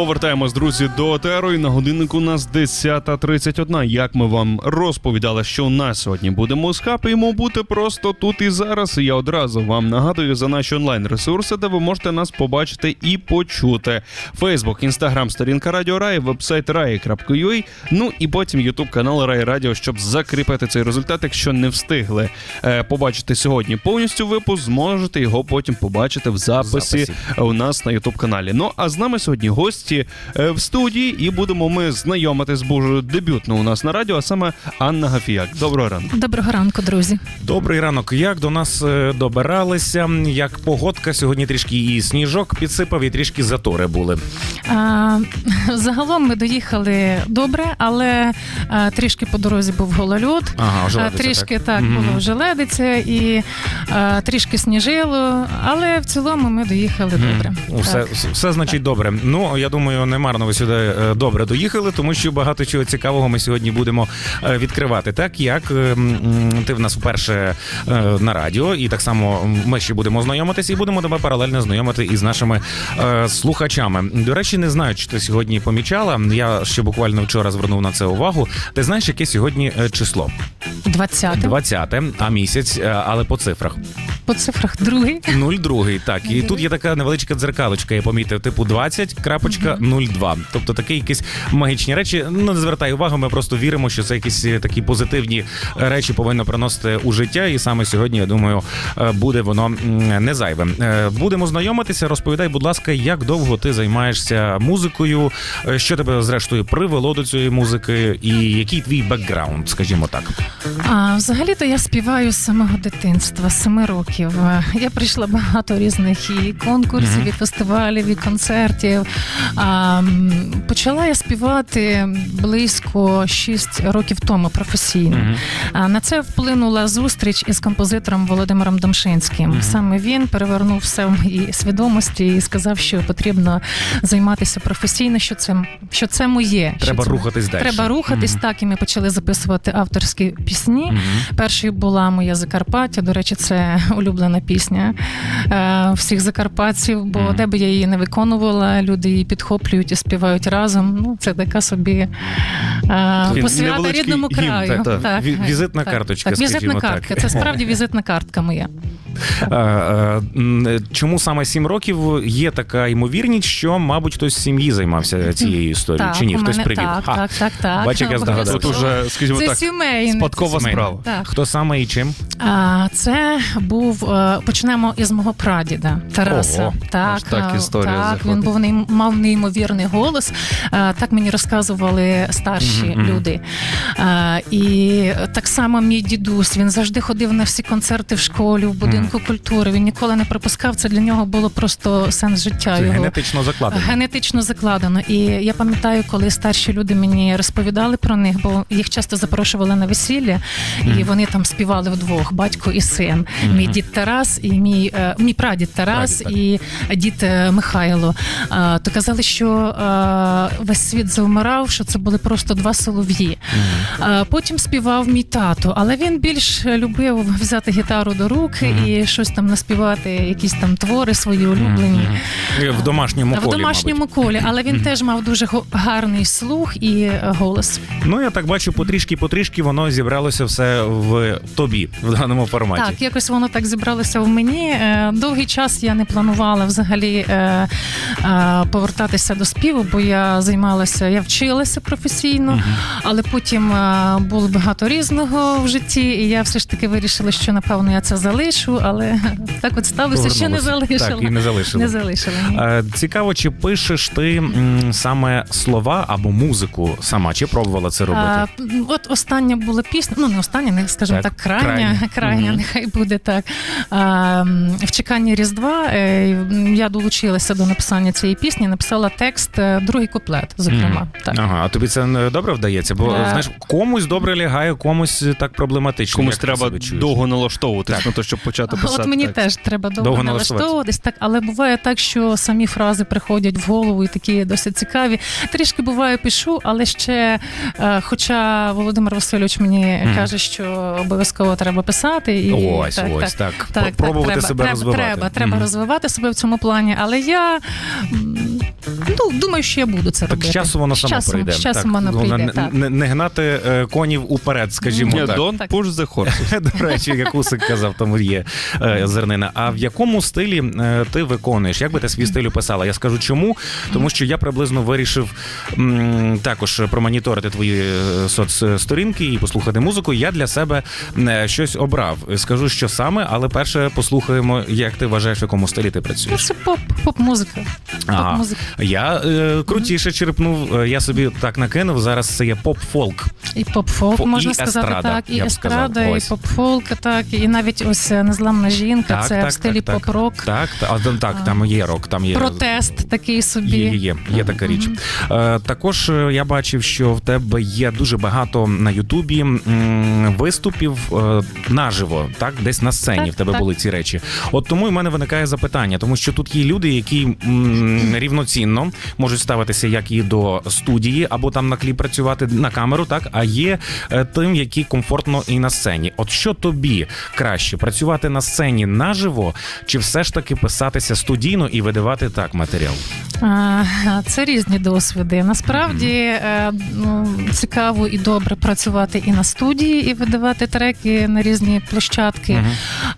Повертаємось, друзі, до етеру. І на годиннику у нас 10.31. Як ми вам розповідали, що у нас сьогодні будемо схапаємо бути просто тут і зараз. І я одразу вам нагадую за наші онлайн-ресурси, де ви можете нас побачити і почути. Фейсбук, інстаграм, сторінка Радіо Рай, вебсайт rai.ua, ну і потім Ютуб канал Рай Радіо, щоб закріпити цей результат. Якщо не встигли е, побачити сьогодні повністю випуск, зможете його потім побачити в записі, Записі. у нас на Ютуб каналі. Ну а з нами сьогодні гості е, в студії, і будемо ми знайомитись боже дебютно у нас на радіо, а саме Анна Гафіяк. Доброго ранку. Доброго ранку, друзі. Добрий ранок. Як до нас е, добиралися? Як погодка сьогодні трішки і сніжок підсипав, і трішки затори були. А, загалом ми доїхали добре, але а, трішки по дорозі був гололюд. Ага, трішки так, Мгм. було вже ледиця і а, трішки сніжило, але в цілому ми доїхали добре. Ну, Все, все значить добре. Ну я думаю, не марно ви сюди е, добре доїхали, тому що багато чого цікавого ми сьогодні будемо е, відкривати. Так як е, ти в нас вперше на радіо, і так само ми ще будемо знайомитися, і будемо тебе паралельно знайомити із нашими слухачами. До речі, не знаю, чи ти сьогодні помічала. Я ще буквально вчора звернув на це увагу. Ти знаєш, яке сьогодні число? 20 20, а місяць, е, але по цифрах. по цифрах другий. 02, так. І тут є така невеличка дзеркалочка, я помітив, типу 20.02. Тобто такі якісь магічні речі. Ну не звертай увагу, ми просто віримо, що це якісь е, такі позитивні речі повинно приносити у життя. І саме сьогодні, я думаю, е, буде воно м, не зайвим. Е, Будемо знайомитися. Розповідай, будь ласка, як довго ти займаєшся музикою, Е, що тебе зрештою привело до цієї музики, і який твій бекграунд, скажімо так. А взагалі-то я співаю з самого дитинства, з семи років. Е, Я прийшла багато різних і конкурсів, і фестивалів, і концертів. А, почала я співати близько 6 років тому професійно. А на це вплинула зустріч із композитором Володимиром Домшинським. Саме він перевернув все в моїй свідомості і сказав, що потрібно займатися професійно, що це, що це моє. що Треба це- рухатись далі. Треба рухатись так, і ми почали записувати авторські пісні. Мгм. Першою була моя Закарпаття. До речі, це улюблена пісня е, всіх закарпатців, бо Мгм. де би я її не виконувала, люди її підхоплюють і співають разом. Ну, це така собі е, посвята рідному гімн, краю. так, так. Ві- візитна карточка, Так, візитна так. картка. Це справді візитна картка моя. Чому саме сім років є така ймовірність, що, мабуть, хтось з сім'ї займався цією історією, Так, чи ні? Хтось мене- привів. Так, так, так, так. Бач, я здогадався. Це так, сімейне. Спадкова це справа. Так. Хто саме і чим? А, це був е, почнемо із мого прадіда Тараса. Ого, так, аж так е, історія так, заходить. він був нейм- мав неймовірний голос. Е, Так мені розказували старші Мгм, мгм. люди. Е, І так само мій дідусь. Він завжди ходив на всі концерти в школі, в будинку культури. Він ніколи не пропускав. Це для нього було просто сенс життя. Це його. генетично закладено. Генетично закладено. І я пам'ятаю, коли старші люди мені розповідали про них, бо їх часто запрошували на весілля, і вони там співали вдвох: батько і син. Мій дід Тарас і мій, е, мій прадід Тарас Прадід, і дід е, Михайло. То казали, що весь світ завмирав, що це були просто два солов'ї. Потім співав мій тато, але він більш любив взяти гітару до рук і щось там наспівати, якісь там твори свої улюблені. В домашньому В колі, домашньому мабуть. колі, але він теж мав дуже гарний слух і е, голос. Ну, я так бачу, потрішки-потрішки воно зібралося все в тобі в даному форматі. Так, якось воно так зібралося в мені. Е, Довгий час я не планувала взагалі е, е, повертатися до співу, бо я займалася, я вчилася професійно, Мгм. але потім було багато різного в житті, і я все ж таки вирішила, що напевно я це залишу, але так от сталося, що не залишила. Так, і не залишила. Не залишила. ні. Цікаво, чи пишеш ти саме слова або музику сама, чи пробувала це робити? А, от остання була пісня, ну не остання, не скажімо Так, так, крайня, крайня. крайня, Мгм. нехай буде так. А, в чеканні Різдва е, я долучилася до написання цієї пісні, написала текст, е, другий куплет, зокрема. Мгм. Так. Ага, а тобі це добре вдається? Бо Е. знаєш, комусь добре лягає, комусь так проблематично. комусь Як треба довго налаштовуватись Так. на те, щоб почати писати. От мені текст. теж треба довго, Довго налаштовуватись, так, але буває так, що самі фрази приходять в голову і такі досить цікаві. Трішки буває пишу, але ще, е, хоча Володимир Васильович мені Мгм. каже, що обов'язково треба писати. І, Ось, так, ось так. так. Так, так, Пробувати треба, себе треба, розвивати. Треба, треба розвивати себе в цьому плані. Але я ну, думаю, що я буду це Так робити. з часом воно само часом, прийде. З часом так, воно прийде. не, так. не, не гнати е, конів уперед, скажімо Ні, так. Don't Так. push the horses. До речі, як Усик казав, тому є е, зернина. А в якому стилі е, ти виконуєш? Як би ти свій стиль описала? Я скажу чому, тому що я приблизно вирішив м, також промоніторити твої е, соцсторінки і послухати музику. Я для себе е, щось обрав. Скажу, що саме, але перше послухаємо, як ти вважаєш, в якому стилі ти Ну, працюєш. це поп, поп-музика. Ага. Поп-музика. Я е, крутіше черпнув. е, Я собі так накинув. Зараз це є поп-фолк. І поп-фолк, Фо- можна і сказати, естрада, так, і естрада, і поп-фолк, так, і навіть ось е, незламна жінка, це в стилі так, поп-рок. Так, та- а, там- так, там є рок, там є Протест такий собі. Є, є, є, є така річ. Е, також я бачив, що в тебе є дуже багато на Ютубі виступів е, наживо, так, десь на сцені Так, в тебе так. були ці речі. От тому і в мене виникає запитання, тому що тут є люди, які м, рівноцінно можуть ставитися як і до студії, або там на кліп працювати на камеру, так, а є е, тим, які комфортно і на сцені. От що тобі краще працювати на сцені наживо, чи все ж таки писатися студійно і видавати так матеріал? Це різні досвіди. Насправді е, ну, цікаво і добре працювати і на студії, і видавати треки на різні площадки,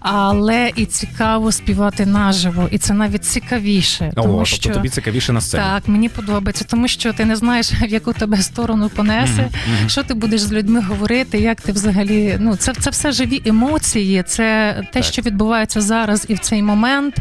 але і цікаво співати наживо, і це навіть цікавіше. О, тому тобто що тобі цікавіше на сцені. так мені подобається, тому що ти не знаєш, в яку тебе сторону понесе, що ти будеш з людьми говорити, як ти взагалі. Ну це, це все живі емоції, це те, Так. що відбувається зараз і в цей момент.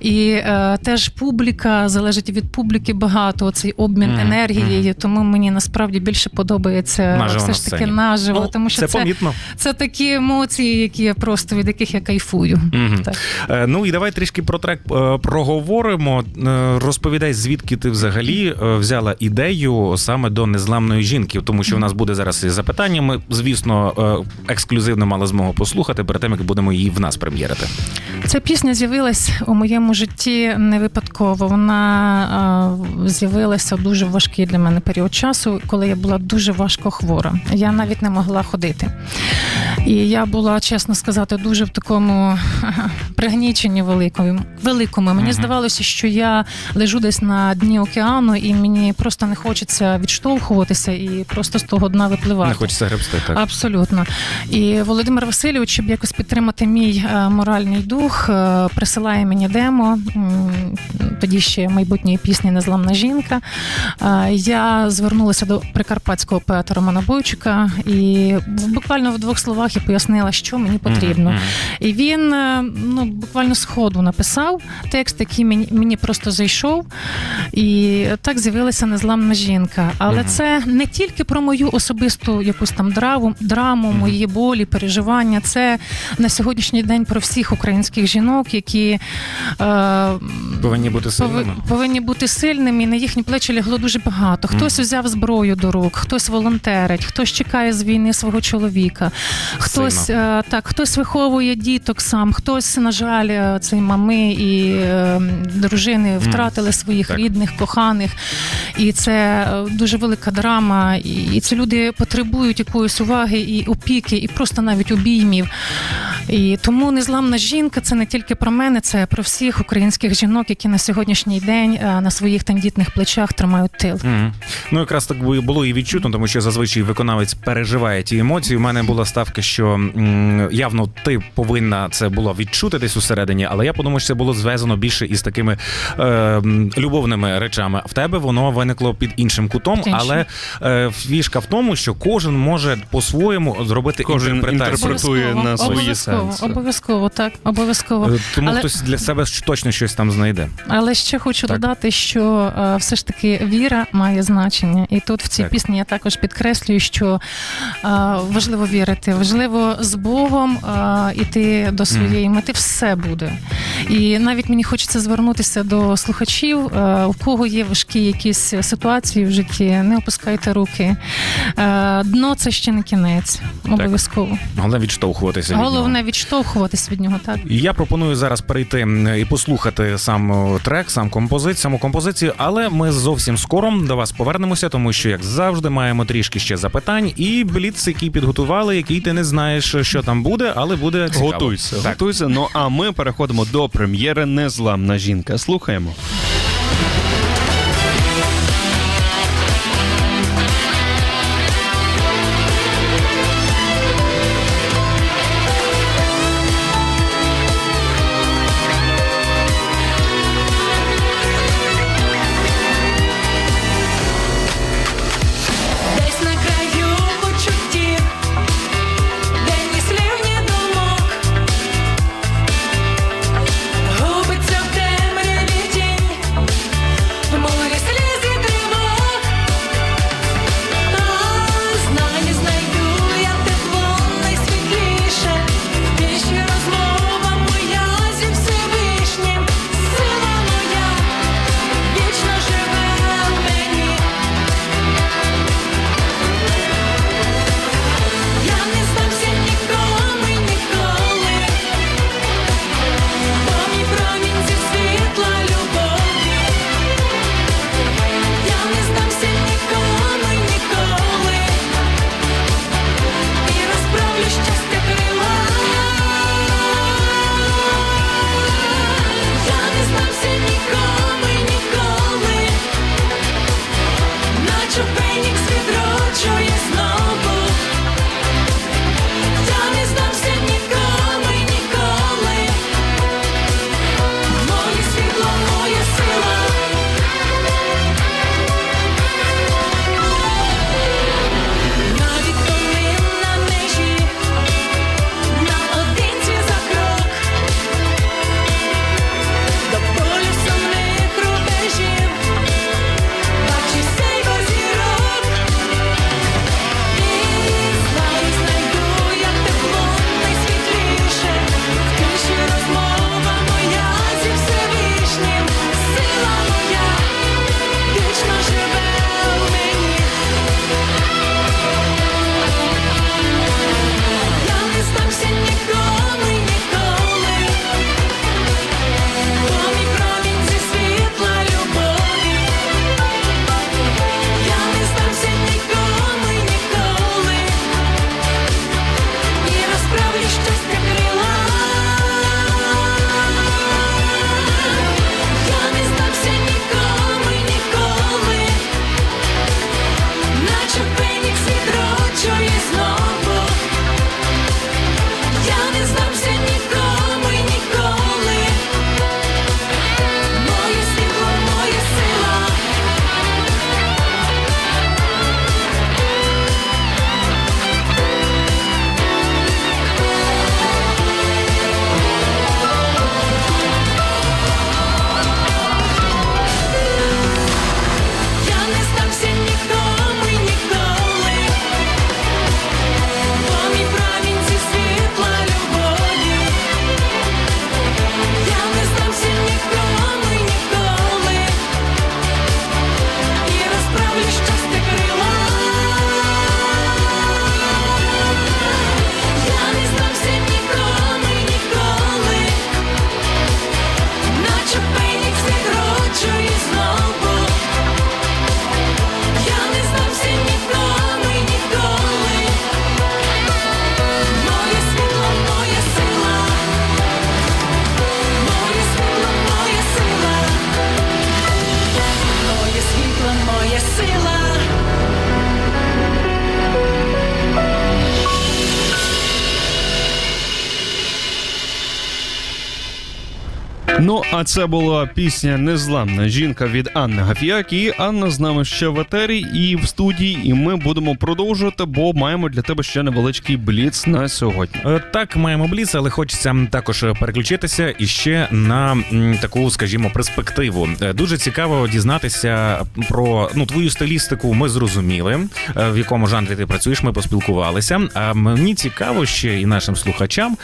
І е, теж публіка залежить від публіки багато. Цей обмін Мгм, енергією. Тому мені насправді більше подобається Наживо все ж таки наживо, Ну, тому що це це, помітно. це такі емоції, які я просто від яких я кайфую. Мгм. Так. Е, Ну і давай трішки про трек е, проговоримо. Е, Розповідай, звідки ти взагалі е, взяла ідею саме до незламної жінки, тому що в нас буде зараз і запитання. Ми, звісно, е, ексклюзивно мали змогу послухати перед тим, як будемо її в нас прем'єрити. Ця пісня з'явилась у моєму житті не випадково. Вона е, з'явилася в дуже важкий для мене період часу, коли я була дуже важко хвора. Я навіть не могла ходити. І я була, чесно сказати, дуже в такому пригніченні великому. великому. Мені здавалося, що я лежу десь на дні океану, і мені просто не хочеться відштовхуватися і просто з того дна випливати. Не хочеться гребсти, так. Абсолютно. І Володимир Васильович, щоб якось підтримати мій е, моральний дух, е, присилає мені демо. Тоді ще майбутньої пісні Незламна жінка. Е, Я звернулася до прикарпатського поета Романа Бойчика, і буквально в двох словах я пояснила, що мені потрібно. І він е, ну буквально з ходу написав текст, який мені, мені просто зайшов. І так з'явилася незламна жінка. Але це не тільки про мою особисту якусь там драму, драму, мої болі, переживання. Це на сьогоднішній день про всіх українських жінок, які е, Повинні бути сильними. повинні бути сильними. і На їхні плечі лягло дуже багато. Хтось взяв зброю до рук, хтось волонтерить, хтось чекає з війни свого чоловіка, хтось Сина. так, хтось виховує діток сам, хтось, на жаль, е, цей мами і е, дружини втратили своїх так. рідних, коханих. І це е, дуже велика драма. І, і ці люди потребують якоїсь уваги і опіки, і просто навіть обіймів. І тому незламна жінка це не тільки про мене, це про всіх українських жінок, які на сьогоднішній день е, на своїх тендітних плечах тримають тил. Мгм. Ну, якраз так бу- було і відчутно, тому що зазвичай виконавець переживає ті емоції. У мене була ставка, що м, явно ти повинна це було відчути десь усередині, але я подумав, що це було зв'язано більше із такими е, любовними речами. В тебе воно виникло під іншим кутом, Під іншим. але е, фішка в тому, що кожен може по-своєму зробити Кожен інтерпретацію. інтерпретує на свої обов'язково, обов'язково, так, обов'язково. Е, Тому Але- хтось для себе точно щось там знайде. Але ще хочу Так. додати, що е, все ж таки віра має значення. І тут в цій Так. пісні я також підкреслюю, що е, важливо вірити, важливо з Богом е, іти до своєї мети, все буде. І навіть мені хочеться звернутися до слухачів, е, у кого є важкі якісь ситуації в житті, не опускайте руки. Е, Дно це ще не кінець. Обов'язково. Головне відштовхуватися. від нього. Головне відштовхуватись від нього, так. Я пропоную зараз перейти і послухати сам трек, сам композит, саму композицію, але ми зовсім скоро до вас повернемося, тому що, як завжди, маємо трішки ще запитань і бліц, який підготували, який ти не знаєш, що там буде, але буде цікаво. Готуйся, Так. готуйся. Ну а ми переходимо до прем'єри Незламна жінка. Слухаємо. Ну, а це була пісня Незламна жінка від Анни Гафіяк. І Анна з нами ще в етері і в студії. І ми будемо продовжувати, бо маємо для тебе ще невеличкий бліц на сьогодні. Е, Так, маємо бліц, але хочеться також переключитися іще на таку, скажімо, перспективу. Е, Дуже цікаво дізнатися про ну твою стилістику. Ми зрозуміли, е, в якому жанрі ти працюєш. Ми поспілкувалися. А мені цікаво ще і нашим слухачам,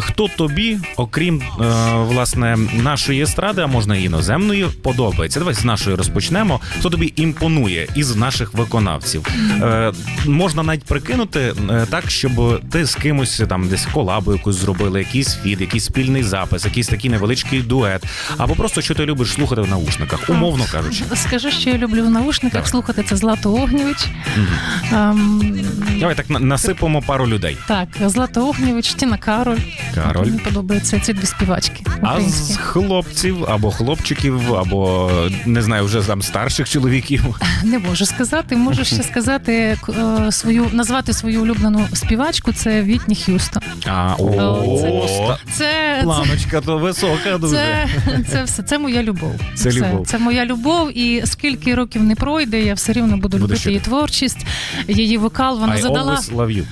хто тобі, окрім власне нашої естради, а можна і іноземної, подобається. Давай з нашої розпочнемо. Хто тобі імпонує із наших виконавців? Е, можна навіть прикинути е, так, щоб ти з кимось там десь колабу якусь зробили, якийсь фід, якийсь спільний запис, якийсь такий невеличкий дует, або просто що ти любиш слухати в наушниках, умовно кажучи. Скажу, що я люблю в наушниках Давай. слухати це Злату Огнєвич. Мгм. Ем, Давай так на- насипемо пару людей. так, Злата Огнєвич, Тіна Кароль. Кароль. Мені подобаються ці дві співачки. А з хлопців або хлопчиків, або не знаю, вже там старших чоловіків. Не можу сказати. Можу ще сказати е, свою назвати свою улюблену співачку. Це Вітні Х'юстон. А О, це- планочка то висока дуже. це, це все. Це моя любов. Це любов. Це моя любов, і скільки років не пройде, я все рівно буду любити її творчість, її вокал. Вона задала love you.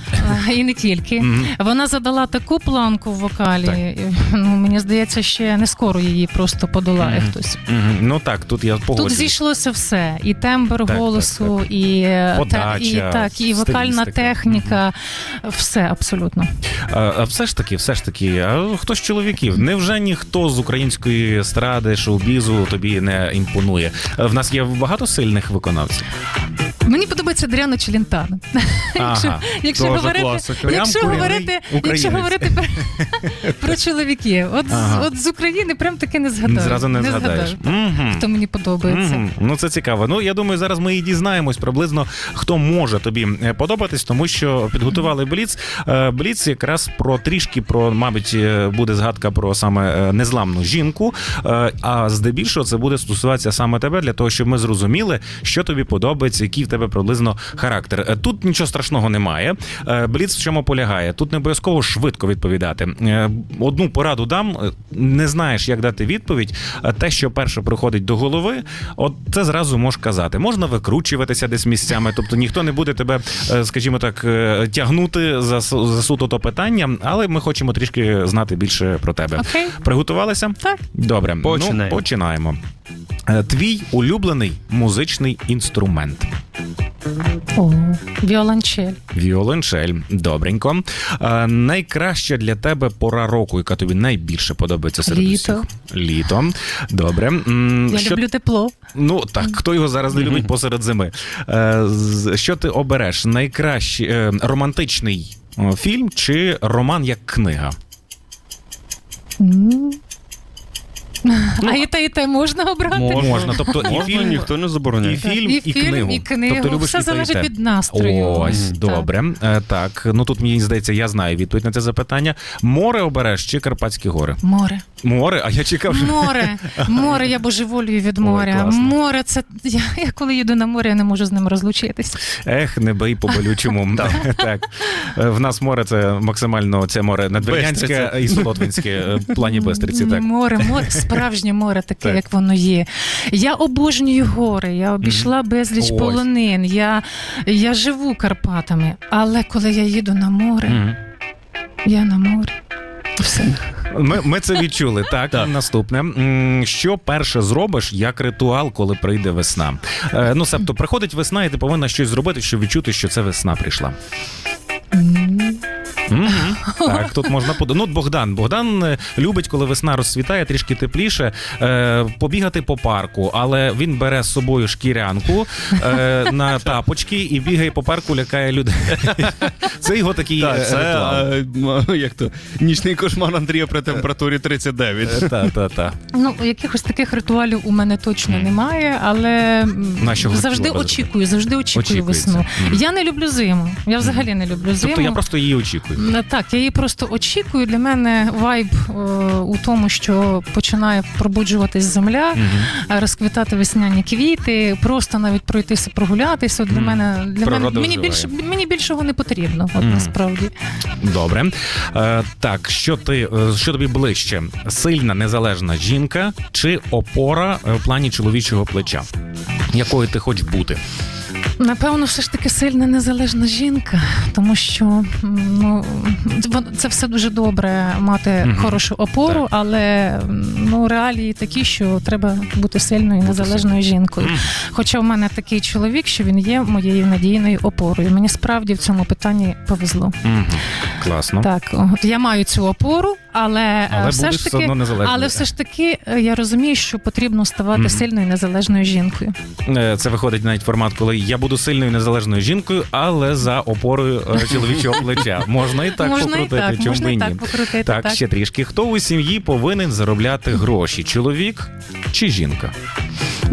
І не тільки. Вона задала таку планку в вокалі. Ну мені здається, ще не скоро її просто подолає Мгм. хтось. Мгм. Ну так, тут я Тут зійшлося все: і тембр Так, голосу, і, е, Подача, і так, і вокальна техніка. Все абсолютно. А, а все ж таки, все ж таки, а хто з чоловіків? Невже ніхто з української естради, шоу-бізу тобі не імпонує? Е, В нас є багато сильних виконавців. Мені подобається Дряна Челентано. Якщо, якщо говорити. Якщо говорити, якщо говорити про, про чоловіків, от, з- Ага. от з України прям таки не згадаю. Зразу не, згадаєш. згадаю, Мгм. Хто мені подобається. Мгм. Ну це цікаво. Ну я думаю, зараз ми і дізнаємось приблизно, хто може тобі е, подобатись, тому що підготували бліц. Е, Бліц якраз про трішки про, мабуть, е, буде згадка про саме незламну жінку. А здебільшого це буде стосуватися саме тебе, для того, щоб ми зрозуміли, що тобі подобається, який в тебе приблизно характер. Е, Тут нічого страшного немає. Е, Бліц в чому полягає? Тут не обов'язково швидко відповідати. Е, Одну пораду дам. Не знаєш, як дати відповідь. Те, що перше приходить до голови, от це зразу можеш казати. Можна викручуватися десь місцями, тобто ніхто не буде тебе, скажімо так, тягнути за, су- за суто то питання, але ми хочемо трішки знати більше про тебе. Окей. Приготувалися? Так. Добре, Починаємо. Ну, починаємо. Е, Твій улюблений музичний інструмент. О, віолончель. Віолончель. Добренько. Е, найкраща для тебе пора року, яка тобі найбільше подобається серед Літо. усіх? Літо. Добре. М, Я що... люблю тепло. Ну так, хто його зараз не любить посеред зими? Е, з- що ти обереш? Найкращий е, романтичний е, фільм чи роман як книга? М. А і те, і те можна обрати? Можна, тобто і Можна, фільм, ніхто не забороняє. і фільм, і, фільм, книгу. і книгу. Тобто любиш Все і те, і залежить те. від настрою. Ось, Так. добре. Е, Так, ну тут мені здається, я знаю відповідь на це запитання. Море обереш чи Карпатські гори? Море. Море, а я чекав, що Море. Море, я божеволюю від моря. класно. Море, це я, я коли їду на море, я не можу з ним розлучитись. ех, не бий по болючому. так. Е, В нас море це максимально це море надвірнянське і солотвинське е, в плані Бистриці. Так. Море, море, справжнє море, таке, Так. як воно є. Я обожнюю гори, я обійшла безліч Ось. полонин, я, я живу Карпатами, але коли я їду на море, Мгм. я на морі. Все. Ми, ми це відчули. Так, Так. наступне. М, Що перше зробиш як ритуал, коли прийде весна? Е, ну, себто, приходить весна, і ти повинна щось зробити, щоб відчути, що це весна прийшла. М. Мгм. Так, тут можна под... Ну, от Богдан. Богдан е, любить, коли весна розцвітає, трішки тепліше, е, побігати по парку, але він бере з собою шкірянку е, на тапочки і бігає по парку, лякає людей. Це його такий Так, е, це ритуал. е, м, як то нічний кошмар Андрія при температурі 39. Та, та, та. Ну, якихось таких ритуалів у мене точно немає, але м, Нашого завжди ритуалу. очікую, завжди очікую Очікується. весну. Мгм. Я не люблю зиму. Я взагалі не люблю зиму. Тобто я просто її очікую. Так, я її просто очікую. Для мене вайб е, у тому, що починає пробуджуватись земля, е, розквітати весняні квіти, просто навіть пройтися прогулятися. От Для мене для Природа мене мені більше мені більшого не потрібно. От Мгм. насправді. Добре. Е, так, що ти е, що тобі ближче? Сильна незалежна жінка чи опора в плані чоловічого плеча? Якою ти хочеш бути? Напевно, все ж таки сильна незалежна жінка, тому що ну це все дуже добре мати Мгм. хорошу опору, Так. але ну реалії такі, що треба бути сильною незалежною жінкою. Мгм. Хоча в мене такий чоловік, що він є моєю надійною опорою. Мені справді в цьому питанні повезло. Мгм. Класно. Так, от я маю цю опору, але, е, Але все ж таки. Але все ж таки я розумію, що потрібно ставати Мгм. сильною незалежною жінкою. Е, Це виходить навіть формат, коли я буду сильною незалежною жінкою, але за опорою е, чоловічого плеча. Можна і так можна покрутити, і так, чому можна і так покрутити. Так, так. ще трішки. Хто у сім'ї повинен заробляти гроші? Чоловік чи жінка?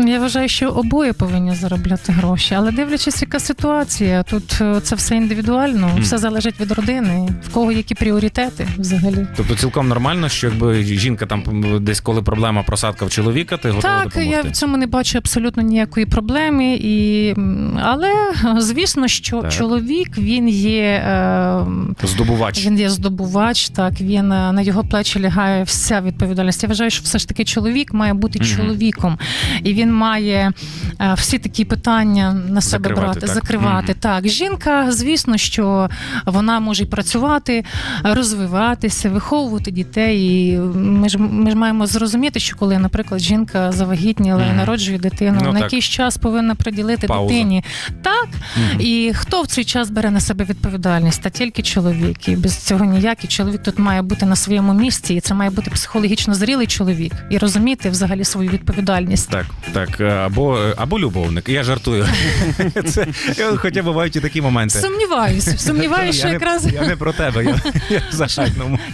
Я вважаю, що обоє повинні заробляти гроші, але дивлячись, яка ситуація, тут це все індивідуально, Мгм. все залежить від родини, в кого які пріоритети взагалі. Тобто цілком нормально, що якби жінка там десь коли проблема просадка в чоловіка, ти готова Так, допомогти. я в цьому не бачу абсолютно ніякої проблеми. І... Але звісно, що Так. чоловік він є. Е... Здобувач. Він є здобувач, так він е, на його плечі лягає вся відповідальність. Я вважаю, що все ж таки чоловік має бути Мгм. чоловіком, і він має е, всі такі питання на себе Закривати, брати, так? закривати. Мгм. Так, жінка, звісно, що вона може й працювати, розвиватися, виховувати дітей. І ми ж ми ж маємо зрозуміти, що коли, наприклад, жінка завагітніла і народжує дитину, Ну, на так. якийсь час повинна приділити Пауза. дитині. Так, Мгм. і хто в цей час бере на себе відповідальність? Та тільки чоловік. І без цього ніяк. І чоловік тут має бути на своєму місці, і це має бути психологічно зрілий чоловік і розуміти взагалі свою відповідальність. Так, так, е, або, або любовник. Я жартую. Це, е, хоча бувають і такі моменти. Сумніваюся, сумніваюся, що якраз я не про тебе, я,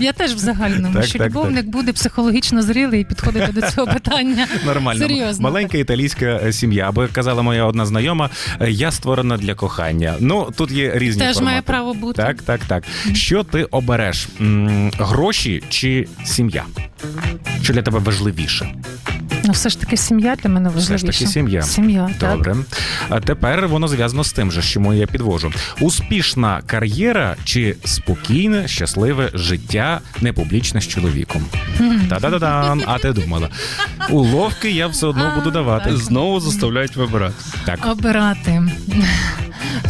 я теж в загальному, Так, що так, любовник буде психологічно зрілий і підходити до цього питання. Нормально. Серйозно, Маленька італійська е, сім'я. Або як казала моя одна знайома, е, я створена для кохання. Ну, тут є різні Теж формати. має право бути. Так, так, так. Що ти обереш? М, Гроші чи сім'я? Що для тебе важливіше? Ну, все ж таки сім'я для мене Все ж таки сім'я. Сім'я, так. Добре. А тепер воно зв'язано з тим же, що чому я підвожу. Успішна кар'єра чи спокійне, щасливе життя непублічне з чоловіком? Та-да-да-дан. А ти думала? Уловки я все одно буду давати. Знову заставляють вибирати. Так. Обирати.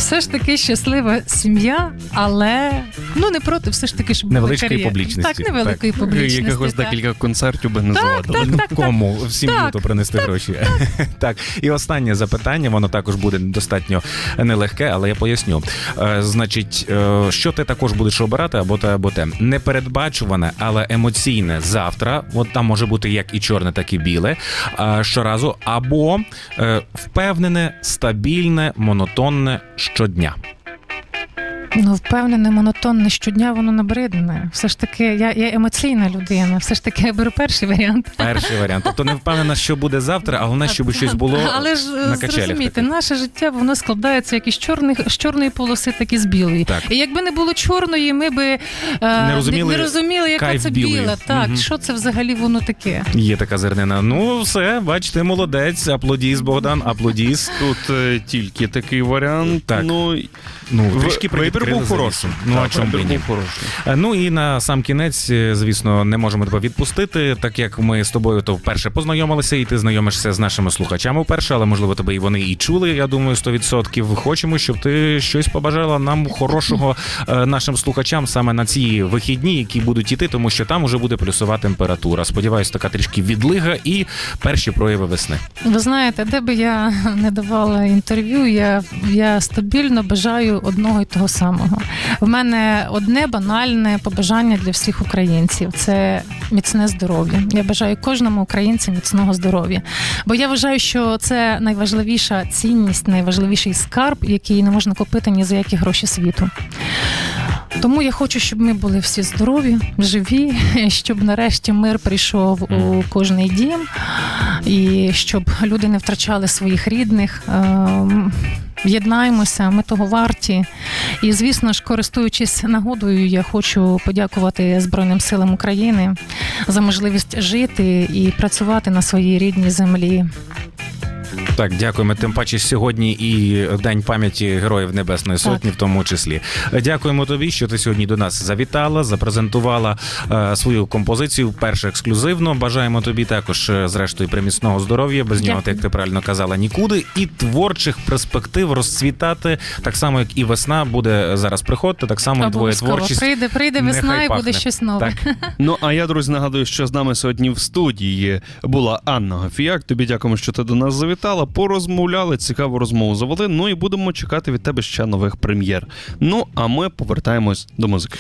Все ж таки щаслива сім'я, але ну не проти, все ж таки, щоб була Невеличкої кар'єра. публічності. Так, невеликої публічності. Якихось так. декілька концертів би не завадили. так, так, Кому в сім'ю Так, то принести гроші? Так. І останнє запитання, воно також буде достатньо нелегке, але я поясню. Е, Значить, е, що ти також будеш обирати або те, або те. Непередбачуване, але емоційне завтра. От там може бути як і чорне, так і біле. е, Щоразу, або е, впевнене, стабільне, монотонне щодня. Ну, впевнене, монотонне щодня воно набридне. Все ж таки, я, я емоційна людина. Все ж таки, я беру перший варіант. Перший варіант. Тобто не впевнена, що буде завтра, а головне, щоб щось було Але ж на зрозумійте, таких. наше життя воно складається як із чорних з чорної полоси, так і з білої. Так. І якби не було чорної, ми би е, Не розуміли не розуміли, яка це білої. біла. Так, Мгм. що це взагалі воно таке? Є така зернина. Ну, все, бачите, молодець. Аплодіс, Богдан, аплодіс. Тут е, тільки такий варіант. Так. Ну, Ну, трішки вибір був хороший. Ну, а чому б і ні? був хороший. Е, Ну і на сам кінець, е, звісно, не можемо тебе відпустити, так як ми з тобою то вперше познайомилися, і ти знайомишся з нашими слухачами вперше, але можливо тебе і вони і чули. Я думаю, 100%. Хочемо, щоб ти щось побажала нам хорошого е, нашим слухачам саме на ці вихідні, які будуть іти, тому що там уже буде плюсова температура. Сподіваюсь, така трішки відлига і перші прояви весни. Ви знаєте, де би я не давала інтерв'ю, я, я стабільно бажаю одного і того самого. В мене одне банальне побажання для всіх українців це міцне здоров'я. Я бажаю кожному українцю міцного здоров'я. Бо я вважаю, що це найважливіша цінність, найважливіший скарб, який не можна купити ні за які гроші світу. Тому я хочу, щоб ми були всі здорові, живі, щоб нарешті мир прийшов у кожний дім, і щоб люди не втрачали своїх рідних. Ем, в'єднаємося, ми того варті. І, звісно ж, користуючись нагодою, я хочу подякувати Збройним силам України за можливість жити і працювати на своїй рідній землі. Так, дякуємо. Тим паче сьогодні і День пам'яті Героїв Небесної Так. Сотні, в тому числі. Дякуємо тобі, що ти сьогодні до нас завітала, запрезентувала е, свою композицію вперше ексклюзивно. Бажаємо тобі також, е, зрештою, приміцного здоров'я. Без нього, як ти правильно казала, нікуди. І творчих перспектив розцвітати так само, як і весна буде зараз приходити, так само і твоя творчість. прийде, прийде нехай весна і пахне. буде щось нове. Так. Ну а я, друзі, нагадую, що з нами сьогодні в студії була Анна Гафіяк. Тобі дякуємо, що ти до нас завітала. Порозмовляли, цікаву розмову завели. Ну і будемо чекати від тебе ще нових прем'єр. Ну а ми повертаємось до музики.